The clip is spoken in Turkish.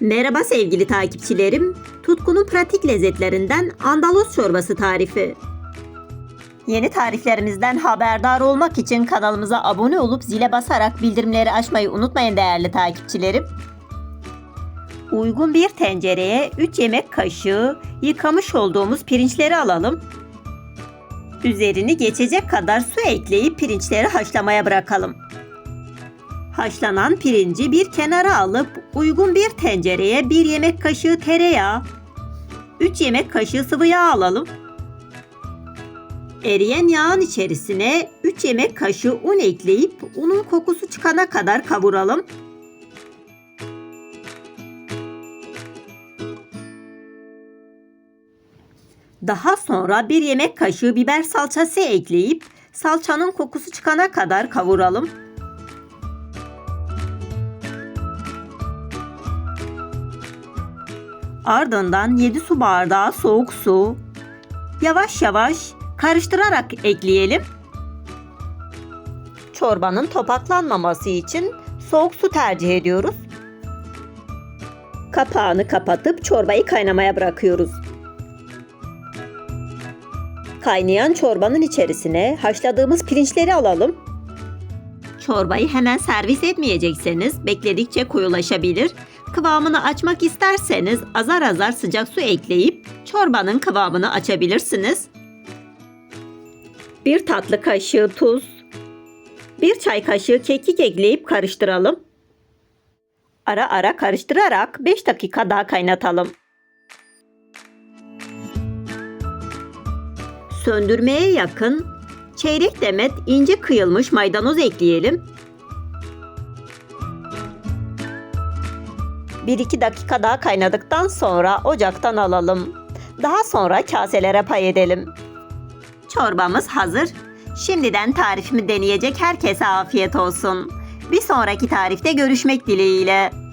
Merhaba sevgili takipçilerim. Tutkunun pratik lezzetlerinden Andalus çorbası tarifi. Yeni tariflerimizden haberdar olmak için kanalımıza abone olup zile basarak bildirimleri açmayı unutmayın değerli takipçilerim. Uygun bir tencereye 3 yemek kaşığı yıkamış olduğumuz pirinçleri alalım. Üzerini geçecek kadar su ekleyip pirinçleri haşlamaya bırakalım. Haşlanan pirinci bir kenara alıp uygun bir tencereye 1 yemek kaşığı tereyağı, 3 yemek kaşığı sıvı yağ alalım. Eriyen yağın içerisine 3 yemek kaşığı un ekleyip unun kokusu çıkana kadar kavuralım. Daha sonra 1 yemek kaşığı biber salçası ekleyip salçanın kokusu çıkana kadar kavuralım. Ardından 7 su bardağı soğuk su yavaş yavaş karıştırarak ekleyelim. Çorbanın topaklanmaması için soğuk su tercih ediyoruz. Kapağını kapatıp çorbayı kaynamaya bırakıyoruz. Kaynayan çorbanın içerisine haşladığımız pirinçleri alalım. Çorbayı hemen servis etmeyecekseniz bekledikçe koyulaşabilir. Kıvamını açmak isterseniz azar azar sıcak su ekleyip çorbanın kıvamını açabilirsiniz. Bir tatlı kaşığı tuz, bir çay kaşığı kekik ekleyip karıştıralım. Ara ara karıştırarak 5 dakika daha kaynatalım. Söndürmeye yakın çeyrek demet ince kıyılmış maydanoz ekleyelim. 1-2 dakika daha kaynadıktan sonra ocaktan alalım. Daha sonra kaselere pay edelim. Çorbamız hazır. Şimdiden tarifimi deneyecek herkese afiyet olsun. Bir sonraki tarifte görüşmek dileğiyle.